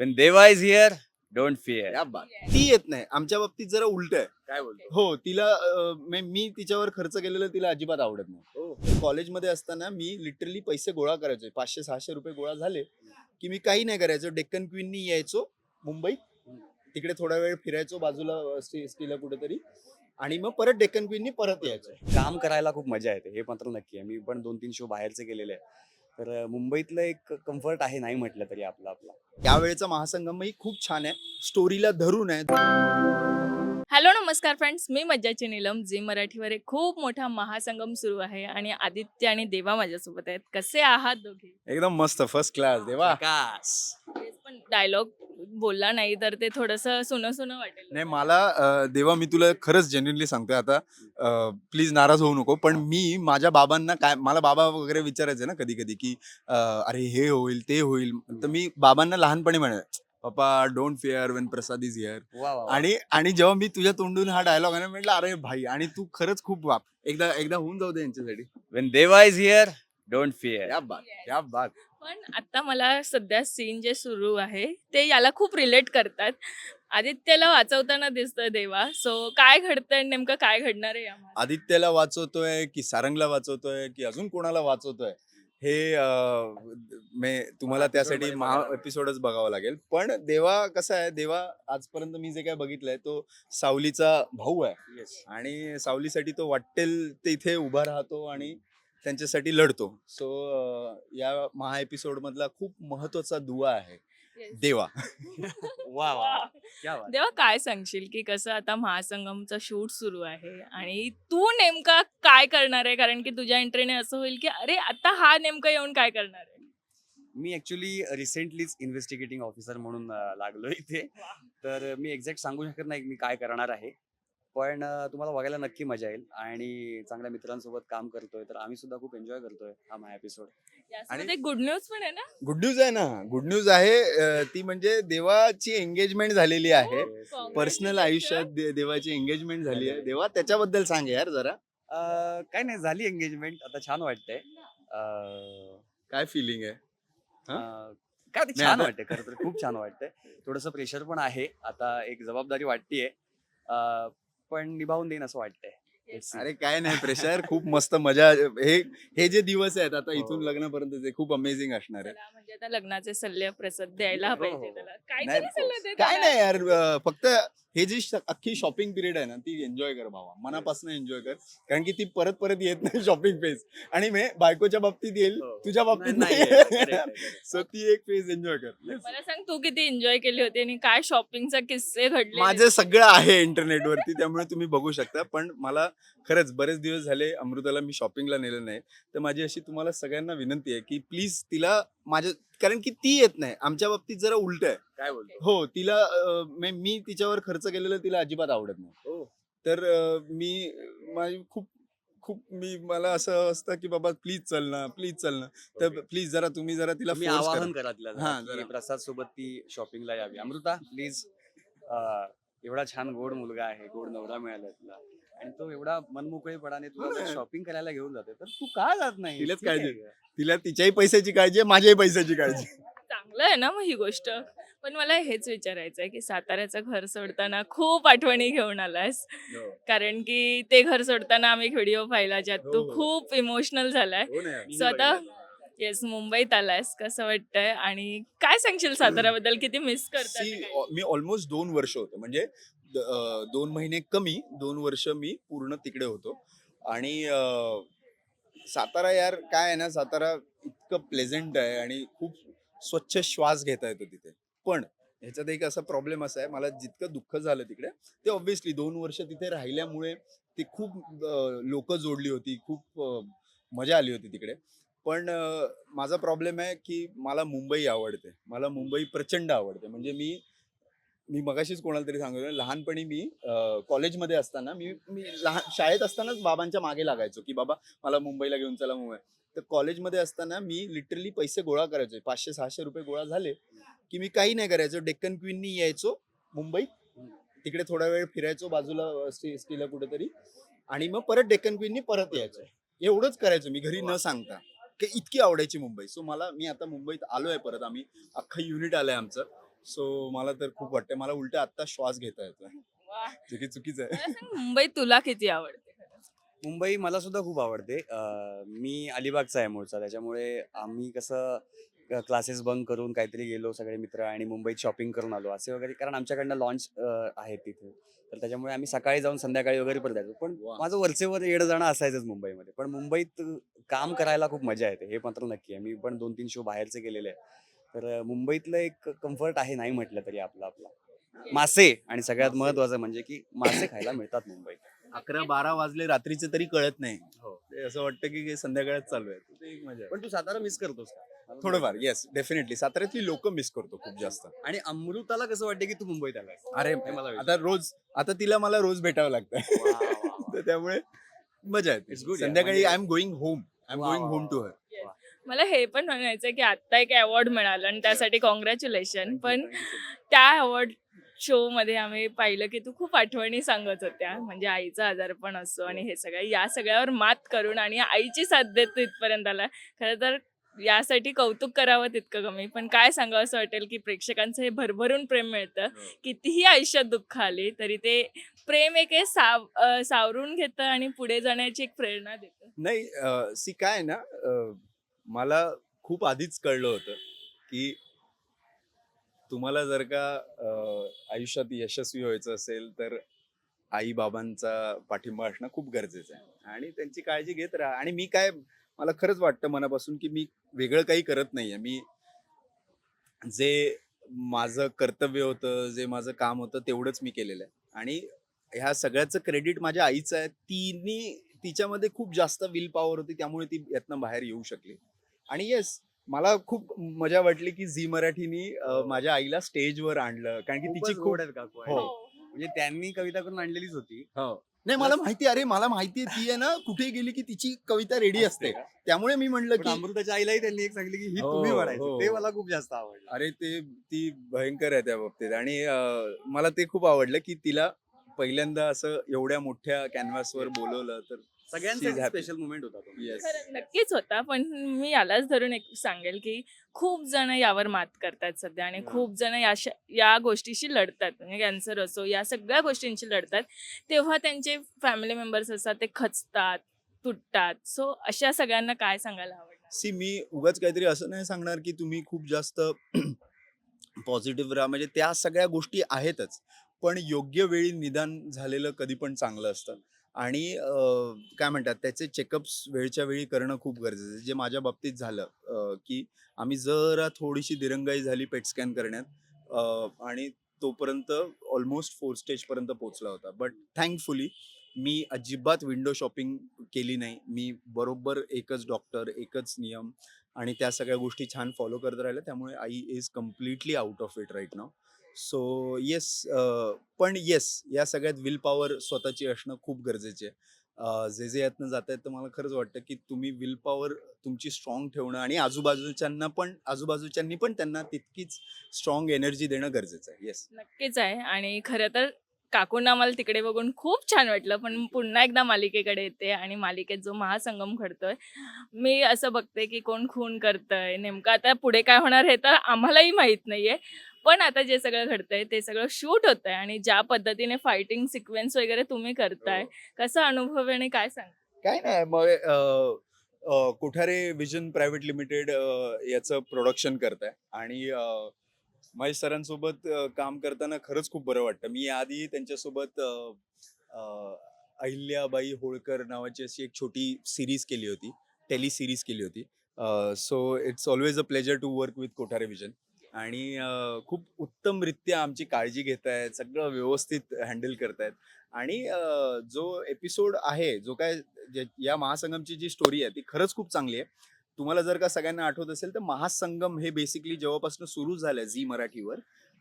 When Deva is here, don't fear. या बात. ती येत नाही. आमच्या बाबतीत जरा उलट आहे. काय बोलतो? हो तिला अं, मे- मी तिच्यावर खर्च केलेलं तिला अजिबात आवडत नाही. कॉलेजमध्ये असताना मी लिटरली पैसे गोळा करायचो. पाचशे सहाशे रुपये गोळा झाले की मी काही नाही करायचो. डेक्कन क्वीननी यायचो मुंबईत. तिकडे थोडा वेळ फिरायचो बाजूला एसटीला कुठेतरी. आणि मग परत डेक्कन क्वीननी परत यायचो. काम करायला खूप मजा येते. हे मात्र नक्की आहे. मी पण दोन तीन शो बाहेरचे केलेले आहे तर मुंबईतलं एक कम्फर्ट आहे नाही म्हटलं तरी आपला आपला. यावेळेचा महासंगमही खूप छान आहे. स्टोरीला धरून आहे. हॅलो नमस्कार फ्रेंड्स मी मज्जाची नीलम जी मराठीवर एक खूप मोठा महासंगम सुरू आहे आणि आदित्य आणि देवा माझ्यासोबत आहेत. कसे आहात दोघे? एकदम मस्त फर्स्ट क्लास देवा. पण डायलॉग बोलला नाही तर ते थोडस सुनं सुनं वाटेल. नाही मला अं, देवा मी तुला खरंच जेन्युनली सांगतोय आता प्लीज नाराज होऊ नको पण मी माझ्या बाबांना काय मला बाबा वगैरे विचारायचे ना कधी कधी की अं, अरे हे होईल ते होईल. तर मी बाबांना लहानपणी म्हणाय papa don't fear when Prasad is here वा वा आणि आणि जेव्हा मी तुझ्या तोंडून हा डायलॉग आहे ना म्हटलं अरे भाई आणि तू खरंच खूप बाप एकदा एकदा होऊन जाऊ दे यांच्यासाठी. When Deva is here, don't fear. या बात या बात. पण आता मला सध्या सीन जे सुरू आहे ते याला खूप रिलेट करतात. आदित्यला वाचवताना दिसतंय देवा. सो काय घडतंय नेमकं काय घडणार आहे यामध्ये आदित्यला वाचवतोय की सारंगला वाचवतोय की अजून कोणाला वाचवतोय? हे अं, मे तुम्हाला त्यासाठी महा एपिसोडच बघावं लागेल. पण देवा कसा आहे? देवा आजपर्यंत मी जे काय बघितलंय तो सावलीचा भाऊ आहे. आणि सावलीसाठी तो वाटेल ते इथे उभा राहतो आणि त्यांच्यासाठी लढतो. सो या महा एपिसोड मधला खूप महत्त्वाचा दुवा आहे. देवा. वा वा. क्या बात. देवा काय सांगशील की कसं आता महासंगमचं शूट सुरू आहे आणि तू नेमका काय करणार आहे? कारण की तुझ्या एंट्रीने असं होईल की अरे आता हा नेमका येऊन काय करणार आहे? मी ऍक्च्युली रिसेंटलीच इन्व्हेस्टिगेटिंग ऑफिसर म्हणून अं, लागलो इथे. तर मी एक्झॅक्ट सांगू शकत नाही की मी काय करणार आहे. पण तुम्हाला बघायला नक्की मजा येईल आणि चांगल्या मित्रांसोबत काम करतोय तर आम्ही सुद्धा खूप एन्जॉय करतोय हा माझा एपिसोड एक गुड न्यूज पण आहे ना? गुड न्यूज आहे ना. गुड न्यूज आहे अं, ती म्हणजे देवाची एंगेजमेंट झालेली आहे. पर्सनल आयुष्यात दे- देवाची एंगेजमेंट झाली आहे. देवा त्याच्याबद्दल सांग यार जरा. काय नाही झाली एंगेजमेंट आता छान वाटतंय. अं, काय फिलिंग आहे? हा? अं, काय ते नाही, छान आता- वाटतंय. खरं तर खूप छान वाटतंय. थोडस प्रेशर पण आहे. आता एक जबाबदारी वाटतेय. पण निभावून देईन असं वाटतंय. अरे काय नाही प्रेशर खूप मस्त मजा हे हे जे दिवस आहेत आता हो. इथून लग्नापर्यंत ते खूप अमेझिंग असणार आहे म्हणजे आता लग्नाचे सल्ले प्रसाद द्यायला हो, पाहिजे हो. त्याला काय नाही, तरी सल्ला दे काय त्याला. नाही यार अं, फक्त हे जी अख्खी शॉपिंग पिरियड आहे ना ती एन्जॉय कर भावा मनापासून एन्जॉय कर. कारण की ती परत परत येत नाही शॉपिंग फेज आणि मी बायकोच्या बाबतीत येईल हो. तुझ्या बाबतीत नाही. सो ती एक फेज एन्जॉय कर. मला सांग तू किती एन्जॉय केली होती आणि काय शॉपिंगचा किस्से घडले? माझं सगळं आहे इंटरनेटवरती त्यामुळे तुम्ही बघू शकता. पण मला खरंच बरेच दिवस झाले अमृताला मी शॉपिंगला नेलं नाही. तर माझी अशी तुम्हाला सगळ्यांना विनंती आहे की प्लीज तिला माझ्या कारण की ती येत नाही. आमच्या बाबतीत जरा उलट आहे. काय बोलतो? हो तिला अं, मे- मी तिच्यावर खर्च केलेलं तिला अजिबात आवडत नाही. हो. तर अं, मी माझी खूप खूप मी मला असं असतं की बाबा प्लीज चल ना प्लीज चल ना. तर प्लीज जरा तुम्ही जरा तिला मी force करा. आवाहन करा. तिला हा, जरा. प्रसाद सोबत ती शॉपिंगला यावी. अमृता प्लीज एवढा छान गोड मुलगा आहे. गोड नवरा मिळाला तुला. आणि तो एवढा मनमोकळेपणाने हो तुला. शॉपिंग करायला घेऊन जाते तर तू का जात नाही तिलाच काळजी. तिला तिच्याही पैशाची काळजी आहे माझ्याही पैशाची काळजी आहे. चांगलं आहे ना मग ही गोष्ट पण मला हेच विचारायचं आहे की साताऱ्याचं घर सोडताना खूप आठवणी घेऊन आलास हो. कारण की ते घर सोडताना आम्ही व्हिडिओ पाहिला ज्यात तू हो, हो. खूप इमोशनल झालाय हो स्वतः-. येस मुंबईत आलायस कसं वाटतंय आणि काय सांगशील साताऱ्याबद्दल किती मिस करतात मी ऑलमोस्ट दोन वर्ष होतो म्हणजे दोन महिने कमी दोन वर्ष मी पूर्ण तिकडे होतो. आणि सातारा यार काय आहे ना सातारा इतकं प्लेझेंट आहे आणि खूप स्वच्छ श्वास घेता येतो तिथे. पण ह्याच्यात एक असा प्रॉब्लेम असा आहे मला जितकं दुःख झालं तिकडे ते ऑब्व्हियसली दोन वर्ष तिथे राहिल्यामुळे ती खूप लोक जोडली होती खूप मजा आली होती तिकडे. पण माझा प्रॉब्लेम आहे की मला मुंबई आवडते. मला मुंबई प्रचंड आवडते. म्हणजे मी मी मगाशीच कोणाला तरी सांगितलं लहानपणी मी कॉलेजमध्ये असताना मी मी लहान शाळेत असतानाच बाबांच्या मागे लागायचो की बाबा मला मुंबईला घेऊन चला मुंबई. तर कॉलेजमध्ये असताना मी लिटरली पैसे गोळा करायचो पाचशे सहाशे रुपये गोळा झाले की मी काही नाही करायचो. डेक्कन क्वीननी यायचो मुंबईत तिकडे थोडा वेळ फिरायचो बाजूला एसटीला कुठेतरी आणि मग परत डेक्कन क्वीननी परत यायचो. एवढंच करायचो मी घरी न सांगता. की इतकी आवडायची मुंबई. सो मला मी आता मुंबईत आलोय परत आम्ही. अख्खं युनिट आलंय आमचं. सो मला तर खूप वाटतं मला उलट आत्ता श्वास घेता येतोय. जे की चुकीचं आहे. मला सांग, मुंबई तुला किती आवडते मुंबई मला सुद्धा खूप आवडते. अं, मी अलिबागचा आहे मूळचा. त्याच्यामुळे आम्ही कसं क्लासेस बंक करून काहीतरी गेलो सगळे मित्र आणि मुंबईत शॉपिंग करून आलो असे वगैरे. कारण आमच्याकडनं लॉन्च आहे तिथे. तर त्याच्यामुळे आम्ही सकाळी जाऊन संध्याकाळी वगैरे परत यायचो पण वा. माझं वरचेवर येणं जाणं असायचंच मुंबईमध्ये. पण मुंबईत काम करायला खूप मजा येते. हे मात्र नक्की आहे. मी पण दोन तीन शो बाहेरचे केलेले आहे तर मुंबईतलं एक कम्फर्ट आहे नाही म्हटलं तरी आपला आपला. मासे आणि सगळ्यात. महत्वाचं म्हणजे की मासे खायला मिळतात मुंबईत. अकरा बारा वाजले रात्रीचे तरी कळत नाही. हो. ते असं वाटतं की हे संध्याकाळच चालू आहे. ते एक मजा आहे. पण तू सातारा मिस करतोस का? थोडंफार येस डेफिनेटली साताऱ्यातली लोक मिस करतो खूप जास्त. आणि अमृताला कसं वाटतं की तू मुंबईत आलास अरे हे मला आता रोज आता तिला मला रोज भेटावं लागतं. तर त्यामुळे मजा येते. Good, yeah. संध्याकाळी म्हणजे- I am going home I am वा, गोइंग वा, होम वा. टू हर मला हे पण म्हणायचं की आत्ता एक अवॉर्ड मिळालं आणि त्यासाठी कॉंग्रॅच्युलेशन पण. त्या अवॉर्ड शो मध्ये आम्ही पाहिलं की तू खूप आठवणी सांगत होत्या. म्हणजे आईचा आजारपण असो आणि हे. सगळं. या सगळ्यावर मात करून आणि आईची साथ देत तू इथपर्यंत आला. खरं तर यासाठी कौतुक करावं तितकं कमी. पण काय सांगावं असं वाटेल की प्रेक्षकांचं हे भरभरून प्रेम मिळतं. कितीही आयुष्यात दुःख आली तरी ते प्रेम एक हे साव सावरून घेतं आणि पुढे जाण्याची एक प्रेरणा देतं. नाही सी काय ना मला खूप आधीच कळलं होतं की तुम्हाला जर का आयुष्यात यशस्वी व्हायचं असेल तर आई बाबांचा पाठिंबा असणं खूप गरजेचं आहे. आणि त्यांची काळजी घेत राहा. आणि मी काय मला खरंच वाटतं मनापासून की मी वेगळं काही करत नाहीये. मी जे माझं कर्तव्य होतं जे माझं काम होतं तेवढंच मी केलेलं आहे. आणि ह्या सगळ्याचं क्रेडिट माझ्या आईचं आहे. तिने तिच्यामध्ये खूप जास्त विल पॉवर होती त्यामुळे ती यातनं बाहेर येऊ शकली. आणि येस मला खूप मजा वाटली की झी मराठीनी माझ्या आईला स्टेजवर आणलं. कारण की तिची खूप काकू हो. म्हणजे त्यांनी कविता करून आणलेलीच होती. नाही मला माहिती अरे मला माहिती आहे ती आहे ना कुठे गेली की तिची कविता रेडी असते? त्यामुळे मी म्हणलं की अमृताच्या आईलाही त्यांनी एक सांगितली की ही हो, तुम्ही म्हणायचं. हो. ते मला खूप जास्त आवडलं. अरे ते ती भयंकर आहे त्या बाबतीत. आणि मला ते खूप आवडलं की तिला पहिल्यांदा असं एवढ्या मोठ्या कॅनव्हासवर बोलवलं तर She's happy. स्पेशल मुवमेंट होता तो. Yes. खरं नक्कीच होता पण मी यालाच धरून एक सांगेल की खूप जण यावर मात करतात सध्या आणि हा. खूप जण या या गोष्टीशी लढतात. म्हणजे कॅन्सर असो या सगळ्या गोष्टींशी लढतात. तेव्हा त्यांचे फॅमिली मेंबर्स असतात ते खचतात तुटतात. सो अशा सगळ्यांना काय सांगायला आवडणार? सी मी उगाच काहीतरी असं नाही सांगणार की तुम्ही खूप जास्त पॉझिटिव्ह राहा. म्हणजे त्या सगळ्या गोष्टी आहेतच. पण योग्य वेळी निदान झालेलं कधी पण चांगलं असतं. आणि काय म्हणतात त्याचे चेकअप्स वेळच्या वेळी करणं खूप गरजेचं आहे. जे माझ्या बाबतीत झालं की आम्ही जरा थोडीशी दिरंगाई झाली पेट स्कॅन करण्यात आणि तोपर्यंत ऑलमोस्ट फोर स्टेजपर्यंत पोहोचला होता. बट थँकफुली मी अजिबात विंडो शॉपिंग केली नाही. मी बरोबर एकच डॉक्टर एकच नियम आणि त्या सगळ्या गोष्टी छान फॉलो करत राहिल्या त्यामुळे आई is completely out of it right now so yes पण येस या सगळ्यात विल पॉवर स्वतःची असणं खूप गरजेचे आहे. जे जे यातनं जात आहेत तर मला खरंच वाटतं की तुम्ही विल पॉवर तुमची स्ट्रॉंग ठेवणं आणि आजूबाजूच्यांना पण आजूबाजूच्यांनी पण त्यांना तितकीच स्ट्रॉंग एनर्जी देणं गरजेचं आहे. येस. नक्कीच आहे आणि खरं तर काकूंना मला तिकडे बघून खूप छान वाटलं. पण पुन्हा एकदा मालिकेकडे येते आणि मालिकेत जो महासंगम घडतोय मी असं बघते की कोण खून करतंय नेमकं आता पुढे काय होणार हे तर आम्हालाही माहीत नाहीये. पण आता जे सगळं घडतंय ते सगळं शूट होत आहे आणि ज्या पद्धतीने फायटिंग सिक्वेन्स वगैरे तुम्ही करताय कसा अनुभव आहे आणि काय सांग? काय नाही मग कोठारे विजन प्रायव्हेट लिमिटेड याचं प्रोडक्शन करत आहे आणि महेश सरांसोबत काम करताना खरंच खूप बरं वाटतं. मी आधी त्यांच्यासोबत अहिल्याबाई होळकर नावाची अशी एक छोटी सिरीज केली होती टेली सिरीज केली होती. So it's always a pleasure to work with Kothare vision आणि खूप उत्तमरित्या आमची काळजी घेत आहेत सगळं व्यवस्थित हँडल करतायत. आणि जो एपिसोड आहे जो काय या महासंगमची जी स्टोरी आहे ती खरंच खूप चांगली आहे. तुम्हाला जर का सगळ्यांना आठवत असेल तर महासंगम हे बेसिकली जेव्हापासून सुरू झालं झी मराठीवर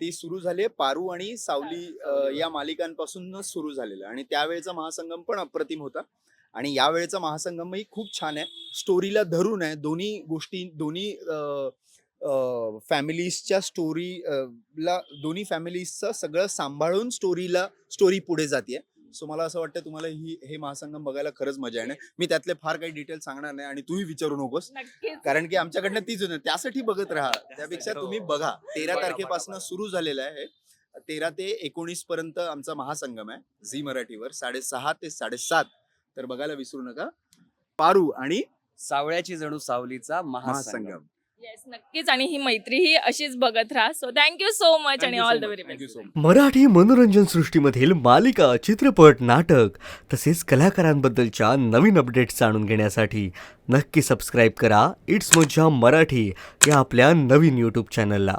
ती सुरू झाली पारू आणि सावली या मालिकांपासूनच सुरू झालेलं. आणि त्यावेळेचा महासंगम पण अप्रतिम होता. आणि यावेळेचा महासंगमही खूप छान आहे. स्टोरीला धरून आहे. दोन्ही गोष्टी दोन्ही फॅमिलीजच्या स्टोरी ला दोन्ही फॅमिलीजचं सगळं सांभाळून स्टोरीला स्टोरी पुढे जाते सो मला असं वाटतं तुम्हाला ही हे महासंगम बघायला खरंच मजा आहे मी त्यातले फार काही डिटेल सांगणार नाही आणि तूही विचारू नकोस. नक्कीच. कारण की आमच्याकडनं तीच होती. त्यासाठी बघत राहा. त्यापेक्षा हो. तुम्ही बघा. तेरा तारखेपासून. सुरू झालेलं आहे तेरा ते एकोणीस पर्यंत आमचा महासंगम आहे. झी मराठीवर. साडेसहा ते साडेसात. तर बघायला विसरू नका. पारू आणि सावळ्याची जणू सावलीचा महासंगम. नक्कीच. आणि ही मैत्री ही अशीच बघत राहा. So thank you so much आणि all the very best Marathi मनोरंजन सृष्टीमधील मालिका चित्रपट नाटक तसेच कलाकारांबद्दलच्या नवीन अपडेट्स जाणून घेण्यासाठी नक्की सबस्क्राईब करा. इट्स मज्जा मराठी या आपल्या नवीन यूट्यूब चॅनलला